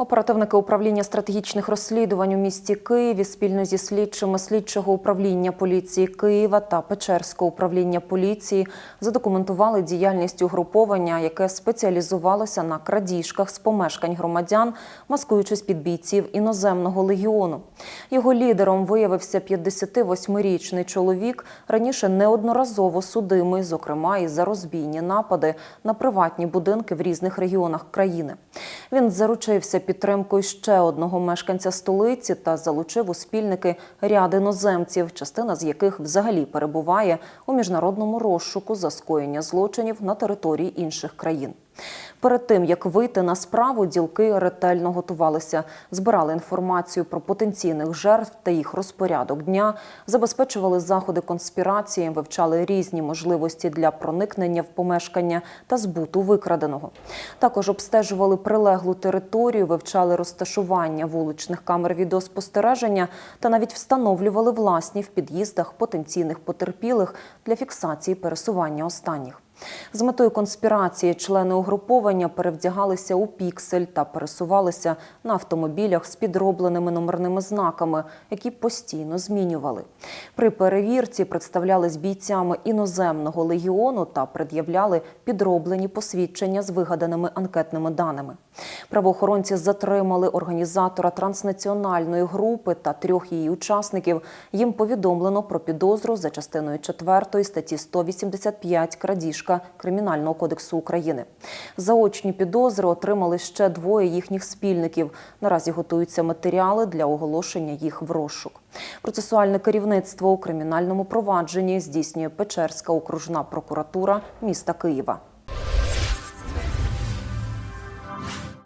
Оперативники управління стратегічних розслідувань у місті Києві спільно зі слідчими слідчого управління поліції Києва та Печерського управління поліції задокументували діяльність угруповання, яке спеціалізувалося на крадіжках з помешкань громадян, маскуючись під бійців іноземного легіону. Його лідером виявився 58-річний чоловік, раніше неодноразово судимий, зокрема і за розбійні напади на приватні будинки в різних регіонах країни. Він заручився підтримкою ще одного мешканця столиці та залучив у спільники ряд іноземців, частина з яких взагалі перебуває у міжнародному розшуку за скоєння злочинів на території інших країн. Перед тим як вийти на справу, ділки ретельно готувалися, збирали інформацію про потенційних жертв та їх розпорядок дня, забезпечували заходи конспірації, вивчали різні можливості для проникнення в помешкання та збуту викраденого. Також обстежували прилеглу територію, вивчали розташування вуличних камер відеоспостереження та навіть встановлювали власні в під'їздах потенційних потерпілих для фіксації пересування останніх. З метою конспірації члени угруповання перевдягалися у піксель та пересувалися на автомобілях з підробленими номерними знаками, які постійно змінювали. При перевірці представлялись бійцями іноземного легіону та пред'являли підроблені посвідчення з вигаданими анкетними даними. Правоохоронці затримали організатора транснаціональної групи та трьох її учасників. Їм повідомлено про підозру за частиною 4 статті 185 крадіжка Кримінального кодексу України. Заочні підозри отримали ще двоє їхніх спільників. Наразі готуються матеріали для оголошення їх в розшук. Процесуальне керівництво у кримінальному провадженні здійснює Печерська окружна прокуратура міста Києва.